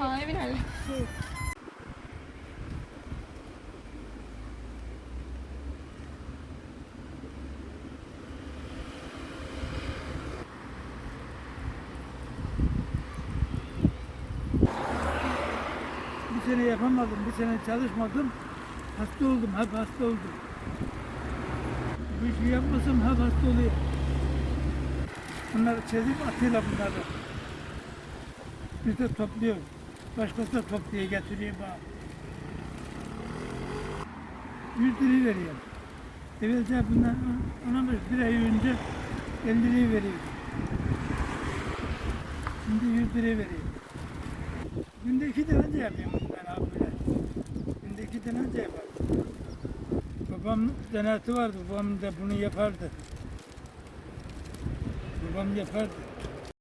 Oh, maybe not. Bir sene yapamadım, bir sene çalışmadım. Hasta oldum, hep hasta oldum. Bu işi yapmasam hep hasta oluyor. Bunları çizip atıyorlar bunları. Biz de topluyoruz. Başkası da topluyor, getiriyor bana. 100 lirayı veriyor. Evvelce bundan 15 bir ay önce 50 lirayı veriyor. Şimdi 100 lirayı veriyor. Günde iki tane de yapıyorum ben abi böyle. Günde iki. Babam zanaatı vardı, babam da bunu yapardı. Babam yapardı.